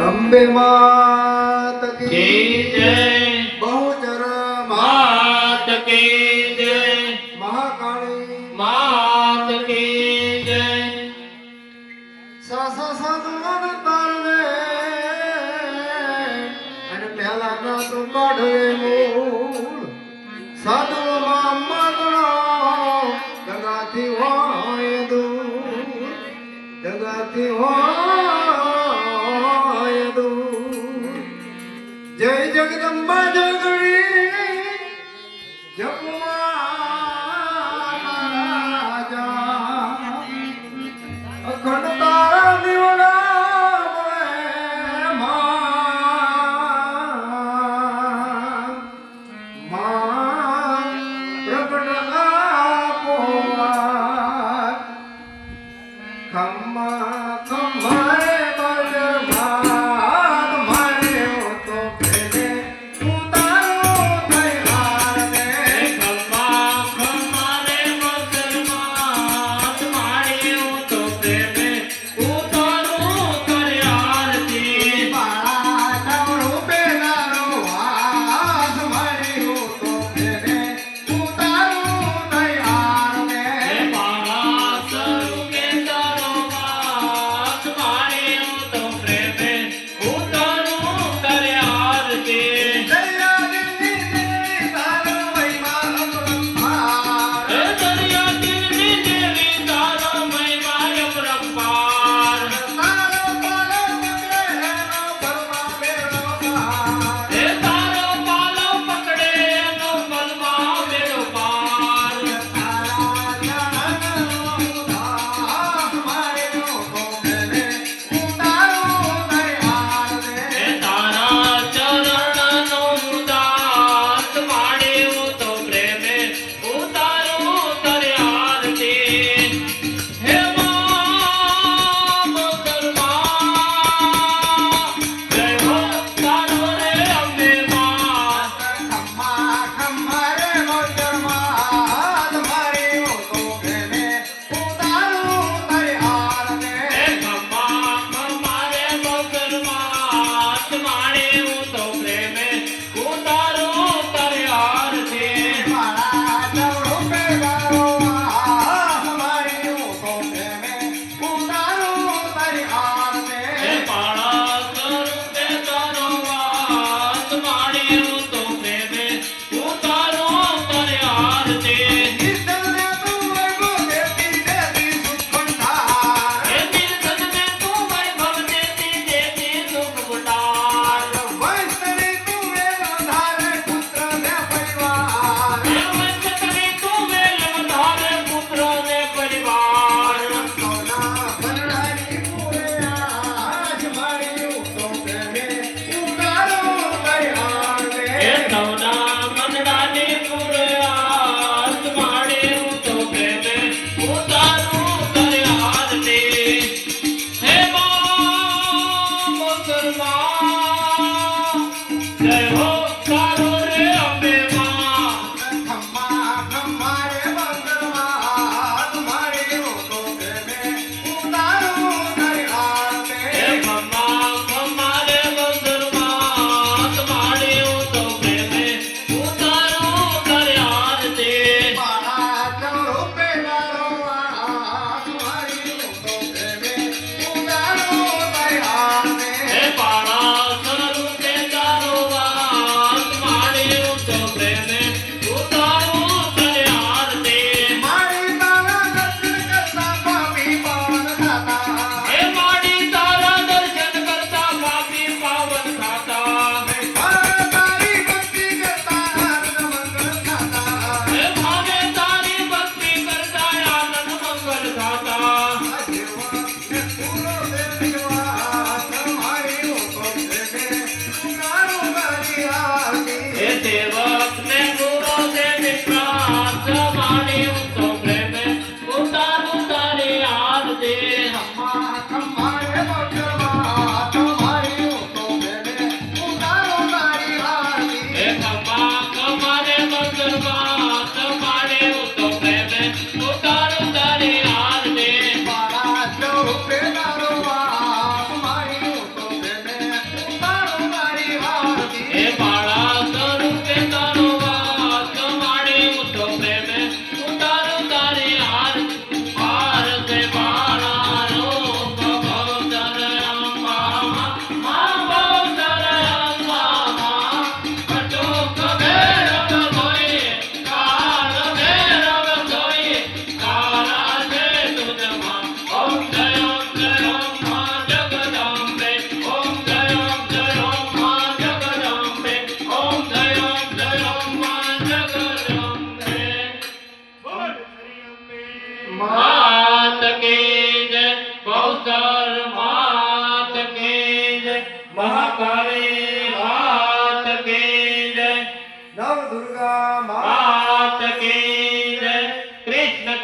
અંબે માત કી જય બહુચર માત કી જય મહાકાળી માત કી જય સસ સદવન તરવે અને પહેલા ના તું કાઢે મૂળ. સાધુ જગાથી હોય દૂર જય જગદંબા જગણી જપવા મહાકાલે